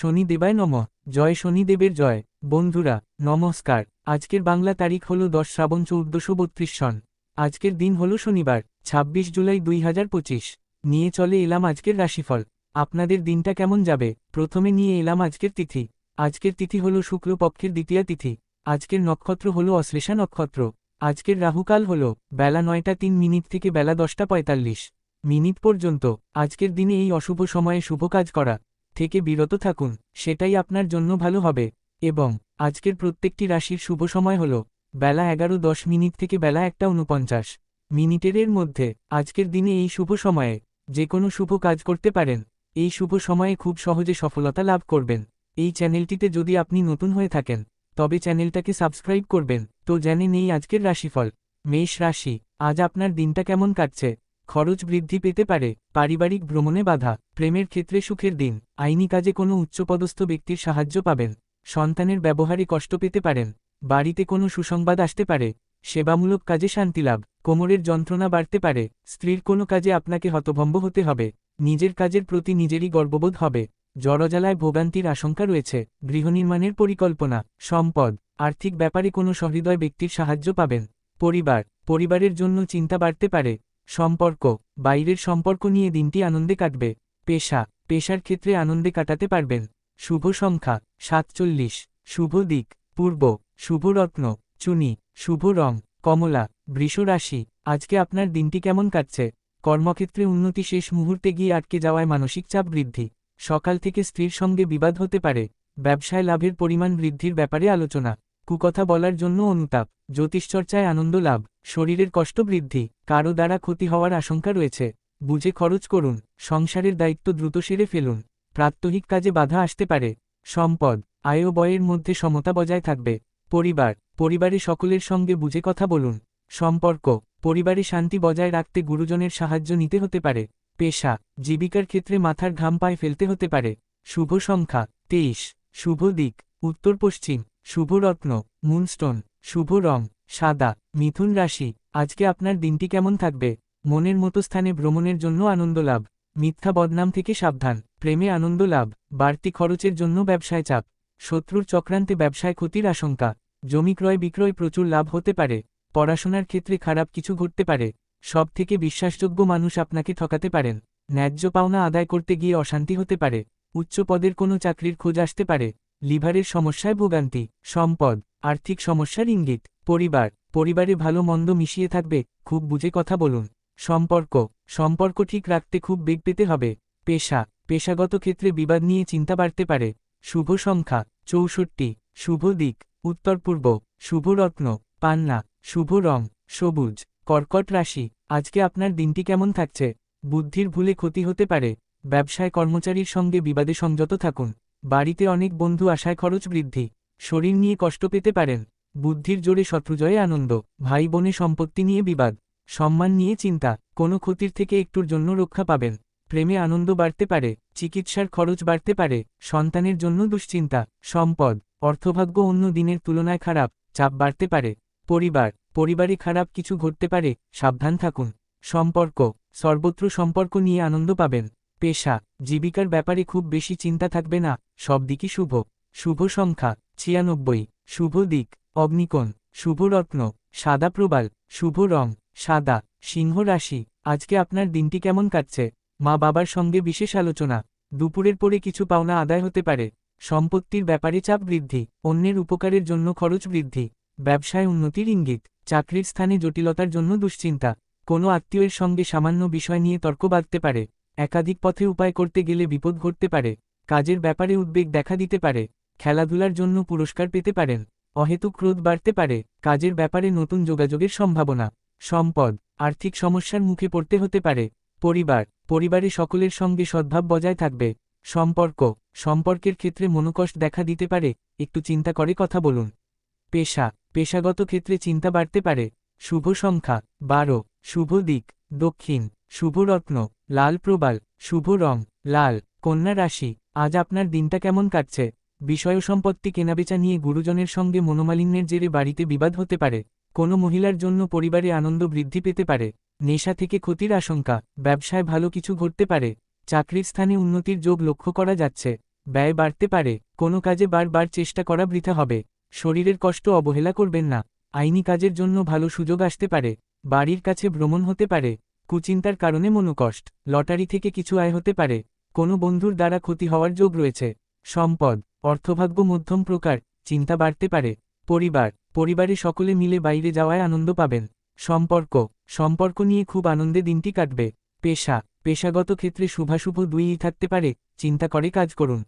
শনিদেবায় নম। জয় শনিদেবের জয়। বন্ধুরা, নমস্কার। আজকের বাংলা তারিখ হল দশ শ্রাবণ চৌদ্দশো বত্রিশ সন। আজকের দিন হল শনিবার ২৬ জুলাই দুই হাজার পঁচিশ। নিয়ে চলে এলাম আজকের রাশিফল। আপনাদের দিনটা কেমন যাবে? প্রথমে নিয়ে এলাম আজকের তিথি। আজকের তিথি হল শুক্লপক্ষের দ্বিতীয় তিথি। আজকের নক্ষত্র হল অশ্লেষা নক্ষত্র। আজকের রাহুকাল হল বেলা নয়টা তিন মিনিট থেকে বেলা দশটা পঁয়তাল্লিশ। মিনিট পর্যন্ত। আজকের দিনে এই অশুভ সময়ে শুভ কাজ করা। থেকে বিরত থাকুন, সেটাই আপনার জন্য ভালো হবে। এবং আজকের প্রত্যেকটি রাশির শুভ সময় হল বেলা এগারো দশ মিনিট থেকে বেলা একটা উনপঞ্চাশ মিনিটের এর মধ্যে। আজকের দিনে এই শুভ সময়ে যে কোনো শুভ কাজ করতে পারেন। এই শুভ সময়ে খুব সহজে সফলতা লাভ করবেন। এই চ্যানেলটিতে যদি আপনি নতুন হয়ে থাকেন, তবে চ্যানেলটাকে সাবস্ক্রাইব করবেন। তো জেনে নেই আজকের রাশিফল। মেষ রাশি, আজ আপনার দিনটা কেমন কাটছে? খরচ বৃদ্ধি পেতে পারে। পারিবারিক ভ্রমণে বাধা, প্রেমের ক্ষেত্রে সুখের দিন, আইনি কাজে কোনো উচ্চপদস্থ ব্যক্তির সাহায্য পাবেন, সন্তানের ব্যবহারে কষ্ট পেতে পারেন, বাড়িতে কোনো সুসংবাদ আসতে পারে, সেবামূলক কাজে শান্তি লাভ, কোমরের যন্ত্রণা বাড়তে পারে, স্ত্রীর কোনো কাজে আপনাকে হতভম্ব হতে হবে, নিজের কাজের প্রতি নিজেরই গর্ববোধ হবে, জড়জালায় ভোগান্তির আশঙ্কা রয়েছে গৃহনির্মাণের পরিকল্পনা, সম্পদ, আর্থিক ব্যাপারে কোনো সহৃদয় ব্যক্তির সাহায্য পাবেন, পরিবার, পরিবারের জন্য চিন্তা বাড়তে পারে সম্পর্ক, বাইরের সম্পর্ক নিয়ে দিনটি আনন্দে কাটবে। পেশা, পেশার ক্ষেত্রে আনন্দে কাটাতে পারবেন। শুভ সংখ্যা, সাতচল্লিশ। শুভ দিক, পূর্ব। শুভ রত্ন, চুনি। শুভ রং, কমলা। বৃষ রাশি, আজকে আপনার দিনটি কেমন কাটছে? কর্মক্ষেত্রে উন্নতি শেষ মুহূর্তে গিয়ে আটকে যাওয়ায় মানসিক চাপ বৃদ্ধি। সকাল থেকে স্ত্রীর সঙ্গে বিবাদ হতে পারে। ব্যবসায় লাভের পরিমাণ বৃদ্ধির ব্যাপারে আলোচনা। কুকথা বলার জন্য অনুতাপ, জ্যোতিষচর্চায় আনন্দ লাভ, শরীরের কষ্ট বৃদ্ধি, কারও দ্বারা ক্ষতি হওয়ার আশঙ্কা রয়েছে। বুঝে খরচ করুন, সংসারের দায়িত্ব দ্রুত সেরে ফেলুন, প্রাত্যহিক কাজে বাধা আসতে পারে। সম্পদ, আয় ও ব্যয়ের মধ্যে সমতা বজায় থাকবে। পরিবার, পরিবারে সকলের সঙ্গে বুঝে কথা বলুন। সম্পর্ক, পরিবারে শান্তি বজায় রাখতে গুরুজনের সাহায্য নিতে হতে পারে। পেশা, জীবিকার ক্ষেত্রে মাথার ঘাম পায়ে ফেলতে হতে পারে। শুভ সংখ্যা, তেইশ। শুভ দিক, উত্তর পশ্চিম। শুভ রত্ন মুনস্টোন, শুভ রং, সাদা, মিথুন রাশি, আজকে আপনার দিনটি কেমন থাকবে? মনের মতো স্থানে ভ্রমণের জন্য আনন্দ লাভ, মিথ্যা বদনাম থেকে সাবধান, প্রেমে আনন্দ লাভ, বাড়তি খরচের জন্য ব্যবসায় চাপ, শত্রুর চক্রান্তে ব্যবসায় ক্ষতির আশঙ্কা, জমি ক্রয় বিক্রয় প্রচুর লাভ হতে পারে, পড়াশোনার ক্ষেত্রে খারাপ কিছু ঘটতে পারে সব থেকে বিশ্বাসযোগ্য মানুষ আপনাকে ঠকাতে পারেন, ন্যায্য পাওনা আদায় করতে গিয়ে অশান্তি হতে পারে, উচ্চ পদের কোনো চাকরির খোঁজ আসতে পারে লিভারের সমস্যায় ভোগান্তি, সম্পদ, আর্থিক সমস্যার ইঙ্গিত, পরিবার, পরিবারে ভালো মন্দ মিশিয়ে থাকবে, খুব বুঝে কথা বলুন। সম্পর্ক সম্পর্ক ঠিক রাখতে খুব বেগ পেতে হবে। পেশা, পেশাগত ক্ষেত্রে বিবাদ নিয়ে চিন্তা বাড়তে পারে। শুভ সংখ্যা, চৌষট্টি, শুভ দিক, উত্তর পূর্ব, শুভ রত্ন, পান্না, শুভ রং, সবুজ, কর্কট রাশি, আজকে আপনার দিনটি কেমন থাকছে? বুদ্ধির ভুলে ক্ষতি হতে পারে। ব্যবসায় কর্মচারীর সঙ্গে বিবাদে সংযত থাকুন। বাড়িতে অনেক বন্ধু আশায় খরচ বৃদ্ধি। শরীর নিয়ে কষ্ট পেতে পারেন। বুদ্ধির জোরে শত্রুজয়ে আনন্দ। ভাই বোনে সম্পত্তি নিয়ে বিবাদ। সম্মান নিয়ে চিন্তা। কোনো ক্ষতির থেকে একটুর জন্য রক্ষা পাবেন। প্রেমে আনন্দ বাড়তে পারে। চিকিৎসার খরচ বাড়তে পারে। সন্তানের জন্য দুশ্চিন্তা। সম্পদ। অর্থভাগ্য অন্য দিনের তুলনায় খারাপ। চাপ বাড়তে পারে। পরিবার। পরিবারে খারাপ কিছু ঘটতে পারে। সাবধান থাকুন। সম্পর্ক। সর্বত্র সম্পর্ক নিয়ে আনন্দ পাবেন। পেশা, জীবিকার ব্যাপারে খুব বেশি চিন্তা থাকবে না, সব দিকই শুভ। শুভ সংখ্যা, ছিয়ানব্বই। শুভ দিক, অগ্নিকোণ। শুভ রত্ন, সাদা প্রবাল। শুভ রং, সাদা। সিংহ রাশি, আজকে আপনার দিনটি কেমন কাটছে? মা বাবার সঙ্গে বিশেষ আলোচনা। দুপুরের পরে কিছু পাওনা আদায় হতে পারে। সম্পত্তির ব্যাপারে চাপ বৃদ্ধি, অন্যের উপকারের জন্য খরচ বৃদ্ধি। ব্যবসায় উন্নতির ইঙ্গিত, চাকরির স্থানে জটিলতার জন্য দুশ্চিন্তা। কোনো আত্মীয়ের সঙ্গে সামান্য বিষয় নিয়ে তর্ক বাঁধতে পারে। একাধিক পথে উপায় করতে গেলে বিপদ ঘটতে পারে, কাজের ব্যাপারে উদ্বেগ দেখা দিতে পারে, খেলাধুলার জন্য পুরস্কার পেতে পারেন, অহেতুক ক্রোধ বাড়তে পারে, কাজের ব্যাপারে নতুন যোগাযোগের সম্ভাবনা, সম্পদ, আর্থিক সমস্যার মুখে পড়তে হতে পারে, পরিবার, পরিবারে সকলের সঙ্গে সদ্ভাব বজায় থাকবে, সম্পর্ক, সম্পর্কের ক্ষেত্রে মনোকষ্ট দেখা দিতে পারে, একটু চিন্তা করে কথা বলুন। পেশা, পেশাগত ক্ষেত্রে চিন্তা বাড়তে পারে, শুভ সংখ্যা, বারো, শুভ দিক, দক্ষিণ শুভ রত্ন লাল প্রবাল, শুভ রং, লাল, কন্যা রাশি, আজ আপনার দিনটা কেমন কাটছে? বিষয় সম্পত্তি কেনাবেচা নিয়ে গুরুজনের সঙ্গে মনোমালিন্যের জেরে বাড়িতে বিবাদ হতে পারে। কোনো মহিলার জন্য পরিবারে আনন্দ বৃদ্ধি পেতে পারে। নেশা থেকে ক্ষতির আশঙ্কা, ব্যবসায় ভালো কিছু ঘটতে পারে। চাকরির স্থানে উন্নতির যোগ লক্ষ্য করা যাচ্ছে। ব্যয় বাড়তে পারে। কোনো কাজে বারবার চেষ্টা করা বৃথা হবে। শরীরের কষ্ট অবহেলা করবেন না। আইনি কাজের জন্য ভালো সুযোগ আসতে পারে। বাড়ির কাছে ভ্রমণ হতে পারে। কুচিন্তার কারণে মনোকষ্ট। লটারি থেকে কিছু আয় হতে পারে। কোনো বন্ধুর দ্বারা ক্ষতি হওয়ার যোগ রয়েছে। সম্পদ, অর্থভাগ্য মধ্যম প্রকার, চিন্তা বাড়তে পারে। পরিবার, পরিবারে সকলে মিলে বাইরে যাওয়ায় আনন্দ পাবেন। সম্পর্ক সম্পর্ক নিয়ে খুব আনন্দে দিনটি কাটবে। পেশা, পেশাগত ক্ষেত্রে শুভাশুভ দুইই থাকতে পারে। চিন্তা করে কাজ করুন।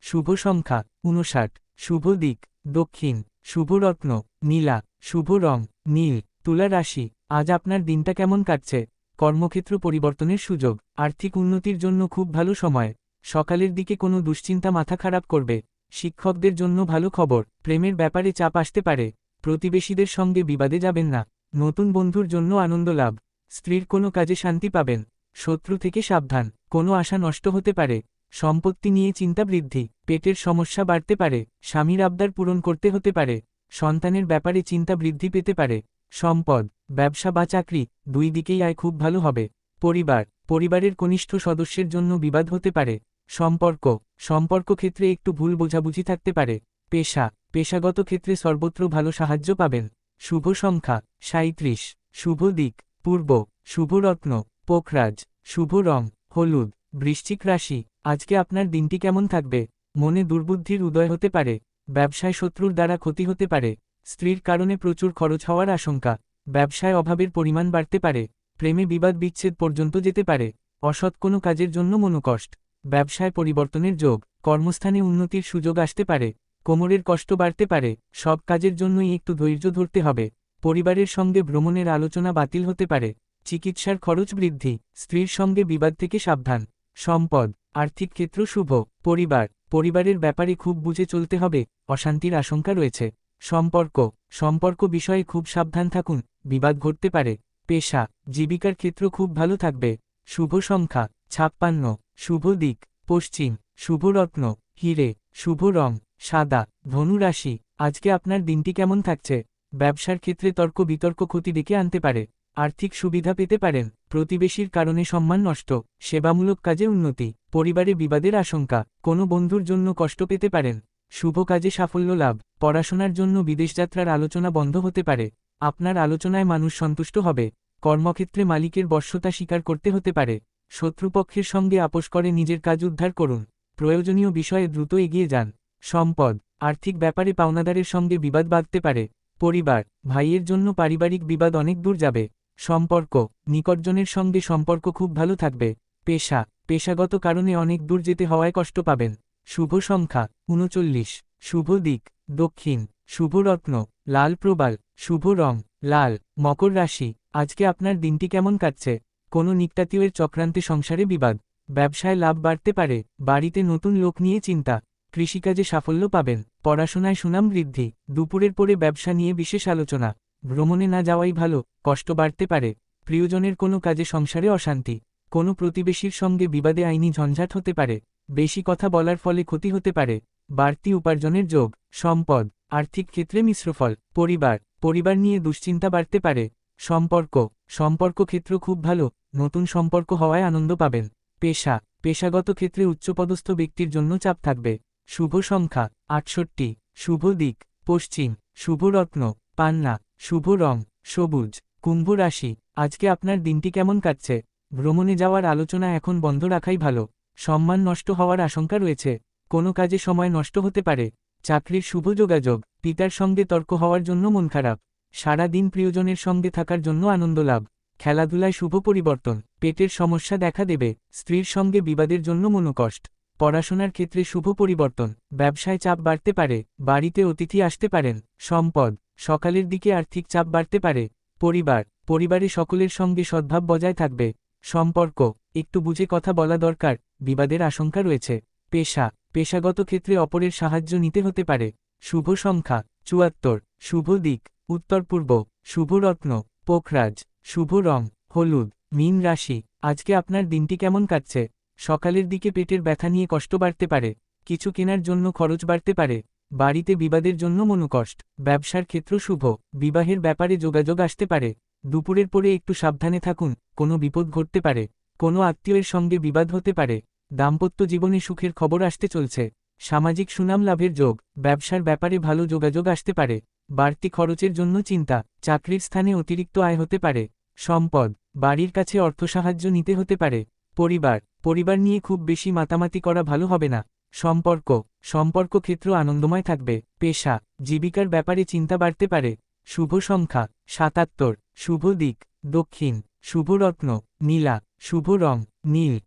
শুভ সংখ্যা উনষাট শুভ দিক, দক্ষিণ। শুভ রত্ন, নীলা। শুভ রং, নীল। তুলা রাশি, আজ আপনার দিনটা কেমন কাটছে? কর্মক্ষেত্র পরিবর্তনের সুযোগ, আর্থিক উন্নতির জন্য খুব ভালো সময়, সকালের দিকে কোনো দুশ্চিন্তা মাথা খারাপ করবে, শিক্ষকদের জন্য ভালো খবর, প্রেমের ব্যাপারে চাপ আসতে পারে, প্রতিবেশীদের সঙ্গে বিবাদে যাবেন না, নতুন বন্ধুর জন্য আনন্দ লাভ, স্ত্রীর কোনো কাজে শান্তি পাবেন, শত্রু থেকে সাবধান, কোনো আশা নষ্ট হতে পারে, সম্পত্তি নিয়ে চিন্তা বৃদ্ধি, পেটের সমস্যা বাড়তে পারে, স্বামীর আবদার পূরণ করতে হতে পারে, সন্তানের ব্যাপারে চিন্তা বৃদ্ধি পেতে পারে সম্পদ, ব্যবসা বা চাকরি, দুই দিকেই আয় খুব ভালো হবে। পরিবার, পরিবারের কনিষ্ঠ সদস্যের জন্য বিবাদ হতে পারে। সম্পর্ক সম্পর্ক ক্ষেত্রে একটু ভুল বোঝাবুঝি থাকতে পারে। পেশা, পেশাগত ক্ষেত্রে সর্বত্র ভালো সাহায্য পাবেন। শুভ সংখ্যা সাঁত্রিশ শুভ দিক, পূর্ব। শুভ রত্ন, পোখরাজ। শুভ রং, হলুদ। বৃশ্চিক রাশি, আজকে আপনার দিনটি কেমন থাকবে? মনে দুর্বুদ্ধির উদয় হতে পারে। ব্যবসায় শত্রুর দ্বারা ক্ষতি হতে পারে। স্ত্রীর কারণে প্রচুর খরচ হওয়ার আশঙ্কা। ব্যবসায় অভাবের পরিমাণ বাড়তে পারে, প্রেমে বিবাদ বিচ্ছেদ পর্যন্ত যেতে পারে, অসৎ কোনো কাজের জন্য মনোকষ্ট, ব্যবসায় পরিবর্তনের যোগ, কর্মস্থানে উন্নতির সুযোগ আসতে পারে, কোমরের কষ্ট বাড়তে পারে, সব কাজের জন্যই একটু ধৈর্য ধরতে হবে, পরিবারের সঙ্গে ভ্রমণের আলোচনা বাতিল হতে পারে, চিকিৎসার খরচ বৃদ্ধি, স্ত্রীর সঙ্গে বিবাদ থেকে সাবধান, সম্পদ, আর্থিক ক্ষেত্র শুভ, পরিবার, পরিবারের ব্যাপারে খুব বুঝে চলতে হবে, অশান্তির আশঙ্কা রয়েছে। সম্পর্ক। সম্পর্ক বিষয়ে খুব সাবধান থাকুন, বিবাদ ঘটতে পারে, পেশা, জীবিকার ক্ষেত্র খুব ভালো থাকবে, শুভ সংখ্যা, ছাপ্পান্ন, শুভ দিক, পশ্চিম, শুভ রত্ন, হিরে, শুভ রং, সাদা ধনুরাশি আজকে আপনার দিনটি কেমন থাকছে? ব্যবসার ক্ষেত্রে তর্ক বিতর্ক ক্ষতি ডেকে আনতে পারে, আর্থিক সুবিধা পেতে পারেন, প্রতিবেশীর কারণে সম্মান নষ্ট, সেবামূলক কাজে উন্নতি, পরিবারে বিবাদের আশঙ্কা, কোনো বন্ধুর জন্য কষ্ট পেতে পারেন। শুভ কাজে সাফল্য লাভ। পড়াশোনার জন্য বিদেশযাত্রার আলোচনা বন্ধ হতে পারে। আপনার আলোচনায় মানুষ সন্তুষ্ট হবে। কর্মক্ষেত্রে মালিকের বর্ষতা স্বীকার করতে হতে পারে। শত্রুপক্ষের সঙ্গে আপোষ করে নিজের কাজ উদ্ধার করুন। প্রয়োজনীয় বিষয়ে দ্রুত এগিয়ে যান। সম্পদ, আর্থিক ব্যাপারে পাওনাদারের সঙ্গে বিবাদ বাঁধতে পারে। পরিবার, ভাইয়ের জন্য পারিবারিক বিবাদ অনেক দূর যাবে। সম্পর্ক, নিকটজনের সঙ্গে সম্পর্ক খুব ভালো থাকবে। পেশা, পেশাগত কারণে অনেক দূর যেতে হওয়ায় কষ্ট পাবেন। শুভ সংখ্যা, উনচল্লিশ, শুভ দিক, দক্ষিণ, শুভ রত্ন, লাল প্রবাল, শুভ রং, লাল, মকর রাশি, আজকে আপনার দিনটি কেমন কাটছে? কোনো নিকটাতীয়ের চক্রান্তে সংসারে বিবাদ, ব্যবসায় লাভ বাড়তে পারে, বাড়িতে নতুন লোক নিয়ে চিন্তা, কৃষিকাজে সাফল্য পাবেন, পড়াশোনায় সুনাম বৃদ্ধি, দুপুরের পরে ব্যবসা নিয়ে বিশেষ আলোচনা, ভ্রমণে না যাওয়াই ভালো, কষ্ট বাড়তে পারে, প্রিয়জনের কোনো কাজে সংসারে অশান্তি কোনো প্রতিবেশীর সঙ্গে বিবাদে আইনি ঝঞ্ঝাট হতে পারে, বেশি কথা বলার ফলে ক্ষতি হতে পারে, বাড়তি উপার্জনের যোগ, সম্পদ, আর্থিক ক্ষেত্রে মিশ্রফল, পরিবার পরিবার নিয়ে দুশ্চিন্তা বাড়তে পারে, সম্পর্ক সম্পর্ক ক্ষেত্র খুব ভালো, নতুন সম্পর্ক হওয়ায় আনন্দ পাবেন, পেশা, পেশাগত ক্ষেত্রে উচ্চপদস্থ ব্যক্তির জন্য চাপ থাকবে, শুভ সংখ্যা, আটষট্টি, শুভ দিক, পশ্চিম, শুভ রত্ন, পান্না, শুভ রং, সবুজ, কুম্ভ রাশি, আজকে আপনার দিনটি কেমন কাটছে? ভ্রমণে যাওয়ার আলোচনা এখন বন্ধ রাখাই ভালো। সম্মান নষ্ট হওয়ার আশঙ্কা রয়েছে। কোনো কাজে সময় নষ্ট হতে পারে। চাকরির শুভ যোগাযোগ, পিতার সঙ্গে তর্ক হওয়ার জন্য মন খারাপ। সারা দিন প্রিয়জনের সঙ্গে থাকার জন্য আনন্দ লাভ। খেলাধুলায় শুভ পরিবর্তন। পেটের সমস্যা দেখা দেবে। স্ত্রীর সঙ্গে বিবাদের জন্য মনোকষ্ট। পড়াশোনার ক্ষেত্রে শুভ পরিবর্তন। ব্যবসায় চাপ বাড়তে পারে। বাড়িতে অতিথি আসতে পারেন। সম্পদ। সকালের দিকে আর্থিক চাপ বাড়তে পারে। পরিবার। পরিবারে সকলের সঙ্গে সদ্ভাব বজায় থাকবে। সম্পর্ক, একটু বুঝে কথা বলা দরকার, বিবাদের আশঙ্কা রয়েছে, পেশা, পেশাগত ক্ষেত্রে অপরের সাহায্য নিতে হতে পারে, শুভ সংখ্যা, চুয়াত্তর, শুভ দিক, উত্তর পূর্ব, শুভ রত্ন, পোখরাজ, শুভ রং, হলুদ, মীন রাশি, আজকে আপনার দিনটি কেমন কাটছে, সকালের দিকে পেটের ব্যথা নিয়ে কষ্ট বাড়তে পারে, কিছু কেনার জন্য খরচ বাড়তে পারে, বাড়িতে বিবাদের জন্য মনোকষ্ট, ব্যবসার ক্ষেত্র শুভ, বিবাহের ব্যাপারে যোগাযোগ আসতে পারে দুপুরের পরে একটু সাবধানে থাকুন, কোনো বিপদ ঘটতে পারে, কোনো আত্মীয়ের সঙ্গে বিবাদ হতে পারে, দাম্পত্য জীবনে সুখের খবর আসতে চলছে, সামাজিক সুনাম লাভের যোগ, ব্যবসার ব্যাপারে ভালো যোগাযোগ আসতে পারে, বাড়তি খরচের জন্য চিন্তা, চাকরির স্থানে অতিরিক্ত আয় হতে পারে, সম্পদ, বাড়ির কাছে অর্থ সাহায্য নিতে হতে পারে, পরিবার পরিবার নিয়ে খুব বেশি মাতামাতি করা ভালো হবে না, সম্পর্ক সম্পর্ক ক্ষেত্র আনন্দময় থাকবে, পেশা, জীবিকার ব্যাপারে চিন্তা বাড়তে পারে, শুভ সংখ্যা, সাতাত্তর শুভ দিক দক্ষিণ শুভরত্ন নীলা শুভ রং নীল।